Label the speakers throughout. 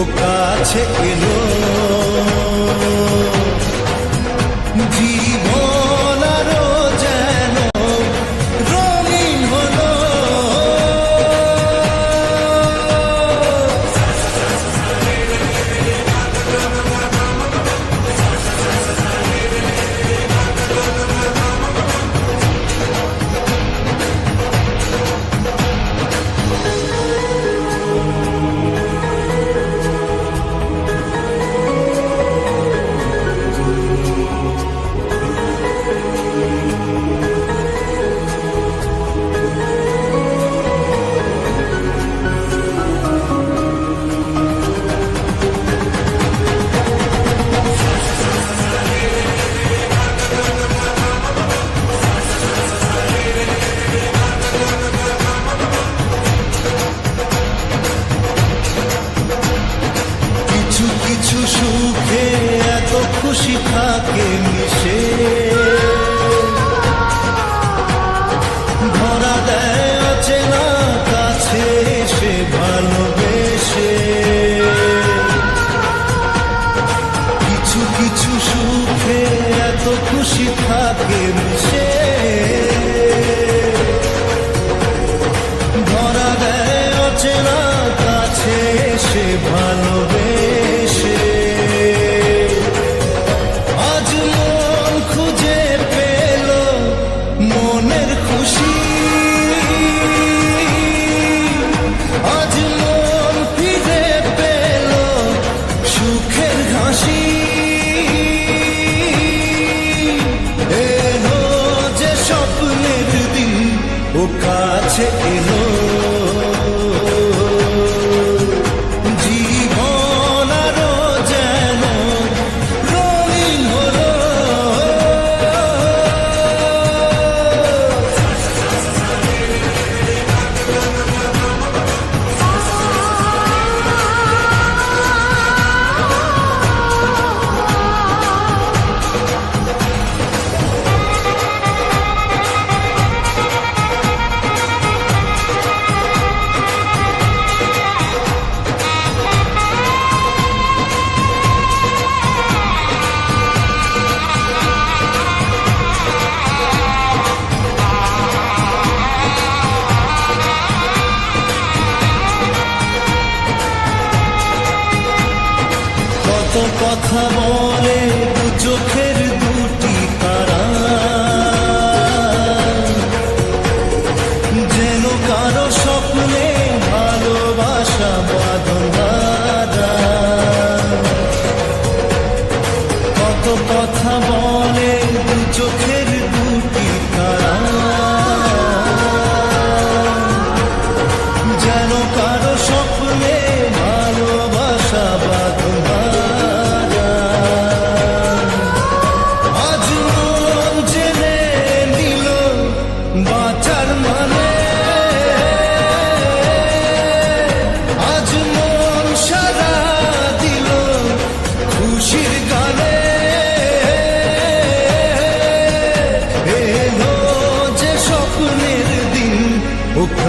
Speaker 1: ও কাছে এলো। খুশি থাকে মিশে। 切遗漏。কথা বলে দু চোখে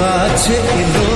Speaker 1: কাছে এলো